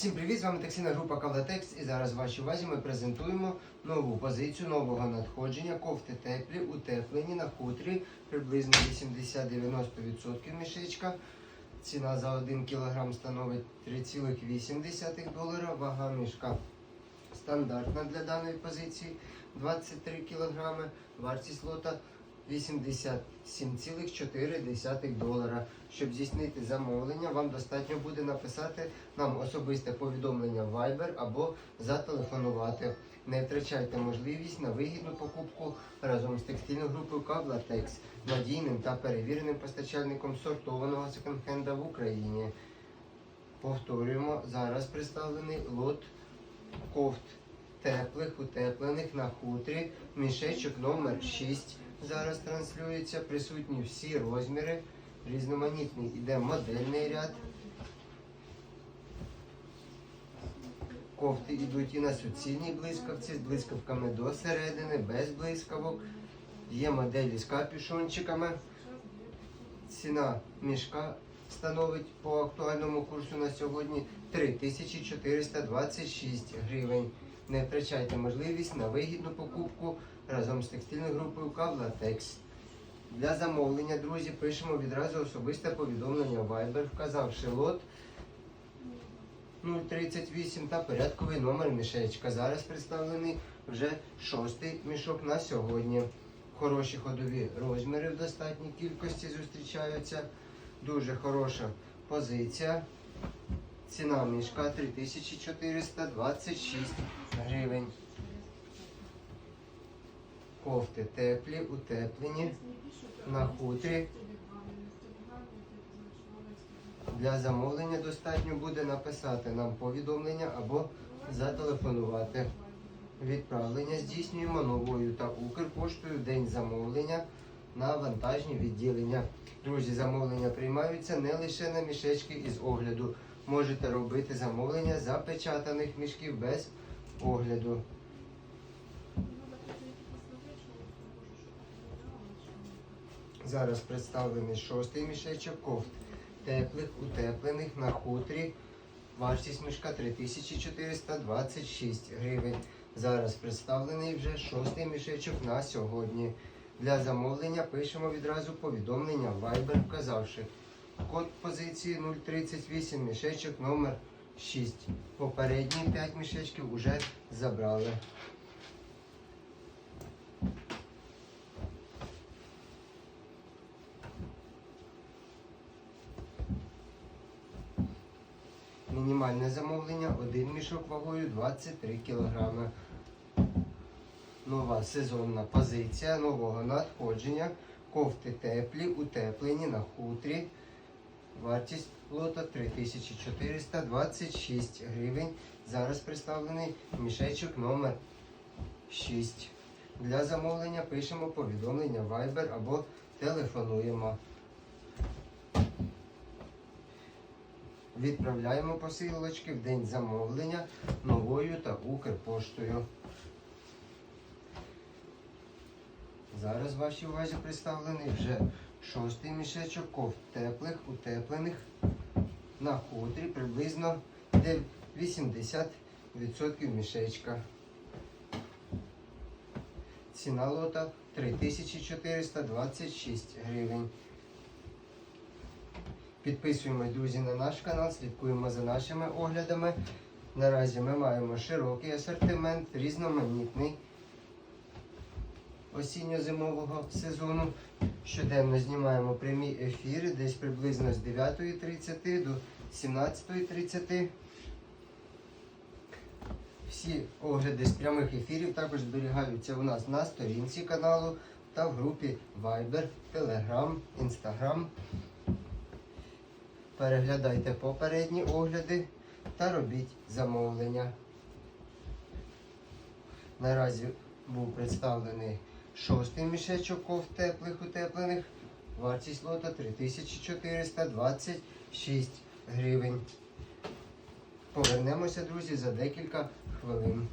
Всім привіт! З вами таксійна група Кавлатекс і зараз в вашій увазі ми презентуємо нову позицію нового надходження. Кофти теплі, утеплені на хутрі, приблизно 80-90% мішечка. Ціна за 1 кг становить 3,8 долара. Вага мішка стандартна для даної позиції 23 кг. Вартість лота 87,4 долара. Щоб здійснити замовлення, вам достатньо буде написати нам особисте повідомлення в Viber або зателефонувати. Не втрачайте можливість на вигідну покупку разом з текстильною групою Каблатекс, надійним та перевіреним постачальником сортованого секонд-хенда в Україні. Повторюємо, зараз представлений лот кофт теплих, утеплених на хутрі, мішечок номер 6 зараз транслюється, присутні всі розміри, різноманітний іде модельний ряд. Кофти йдуть і на суцільній блискавці з блискавками до середини, без блискавок. Є моделі з капюшончиками. Ціна мішка становить по актуальному курсу на сьогодні 3426 гривень. Не втрачайте можливість на вигідну покупку разом з текстильною групою Кавлатекс. Для замовлення, друзі, пишемо відразу особисте повідомлення Viber, вказавши лот 038 та порядковий номер мішечка. Зараз представлений вже шостий мішок на сьогодні. Хороші ходові розміри в достатній кількості зустрічаються. Дуже хороша позиція. Ціна мішка 3426 гривень. Кофти теплі, утеплені на хутрі. Для замовлення достатньо буде написати нам повідомлення або зателефонувати. Відправлення здійснюємо новою та Укрпоштою день замовлення на вантажні відділення. Друзі, замовлення приймаються не лише на мішечки із огляду. Можете робити замовлення запечатаних мішків без огляду. Зараз представлений шостий мішечок кофт теплих, утеплених на хутрі. Вартість мішка 3426 гривень. Зараз представлений вже шостий мішечок на сьогодні. Для замовлення пишемо відразу повідомлення Viber, вказавши код позиції 038 мішечок номер 6. Попередні 5 мішечків вже забрали. Мінімальне замовлення один мішок вагою 23 кг. Нова сезонна позиція нового надходження. Кофти теплі, утеплені на хутрі. Вартість лота 3426 гривень. Зараз представлений мішечок номер 6. Для замовлення пишемо повідомлення Viber або телефонуємо. Відправляємо посилочки в день замовлення новою та Укрпоштою. Зараз вашій увазі представлений вже шостий мішечок кофт теплих, утеплених на хутрі приблизно 80% мішечка. Ціна лота 3426 гривень. Підписуємось, друзі, на наш канал, слідкуємо за нашими оглядами. Наразі ми маємо широкий асортимент, різноманітний осінньо-зимового сезону. Щоденно знімаємо прямі ефіри десь приблизно з 9.30 до 17.30. Всі огляди з прямих ефірів також зберігаються у нас на сторінці каналу та в групі Viber, Telegram, Instagram. Переглядайте попередні огляди та робіть замовлення. Наразі був представлений шостий мішечок кофт теплих утеплених. Вартість лота 3426 гривень. Повернемося, друзі, за декілька хвилин.